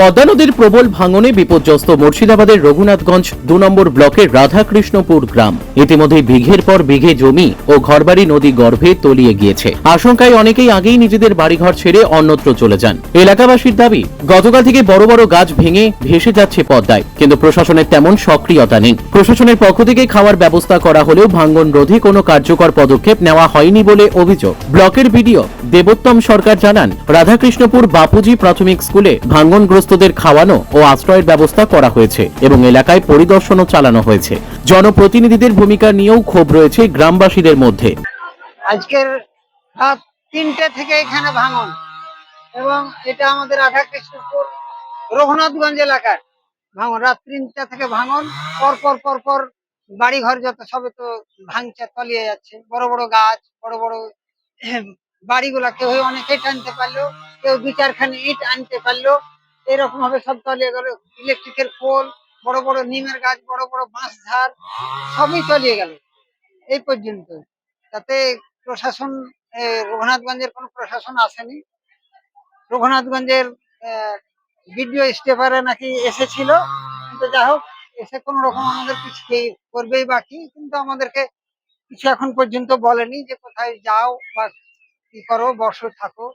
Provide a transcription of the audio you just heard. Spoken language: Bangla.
পদ্মা নদীর প্রবল ভাঙনে বিপর্যস্ত মুর্শিদাবাদের রঘুনাথগঞ্জ দু নম্বর ব্লকের রাধাকৃষ্ণপুর গ্রাম। ইতিমধ্যে বিঘের পর বিঘে জমি ও ঘরবাড়ি নদী গর্ভে তলিয়ে গিয়েছে। আশঙ্কায় অনেকেই আগেই নিজেদের বাড়িঘর ছেড়ে অন্যত্র চলে যান। এলাকাবাসীর দাবি, গতকাল থেকে বড় বড় গাছ ভেঙে ভেসে যাচ্ছে পদ্মায়, কিন্তু প্রশাসনের তেমন সক্রিয়তা নেই। প্রশাসনের পক্ষ থেকে খাওয়ার ব্যবস্থা করা হলেও ভাঙ্গন রোধে কোনো কার্যকর পদক্ষেপ নেওয়া হয়নি বলে অভিযোগ। ব্লকের বিডিও দেবোত্তম সরকার জানান, রাধাকৃষ্ণপুর বাপুজি প্রাথমিক স্কুলে ভাঙ্গনগ্রস্তদের খাওয়ানো ও আশ্রয়ের ব্যবস্থা করা হয়েছে এবং এলাকায় পরিদর্শনও চালানো হয়েছে। জনপ্রতিনিধিদের ভূমিকা নিয়েও ক্ষোভ রয়েছে গ্রামবাসীদের মধ্যে। আজকের রাত তিনটে থেকে এখানে ভাঙন এবং এটা আমাদের রাধাকৃষ্ণপুর রঘুনাথগঞ্জ এলাকার ভাঙন। রাত তিনটা থেকে ভাঙন, পর পর পর পর বাড়ি ঘর যত সবে তো ভাঙছে, তলিয়ে যাচ্ছে। বড় বড় গাছ, বড় বড় বাড়িগুলা কেউ অনেকে টানতে পারল, কেউ দু চারখানি ইট আনতে পারল এরকম ভাবে সব তলিয়ে গেল। ইলেকট্রিকের পোল বড় বড় নিমের গাছ, বড় বড় বাঁশ ঝাড়, সবই তলিয়ে গেল। এই পর্যন্ত। তাতে প্রশাসন রঘুনাথগঞ্জের কোনো প্রশাসন আসেনি। রঘুনাথগঞ্জের ভিডিও স্টেপারে নাকি এসেছিল। কিন্তু যাই হোক, এসে কোনো রকম আমাদের কিছু করবেই বাকি। কিন্তু আমাদেরকে কিছু এখন পর্যন্ত বলেনি যে কোথায় যাও বা কি করো, বসো, থাকো।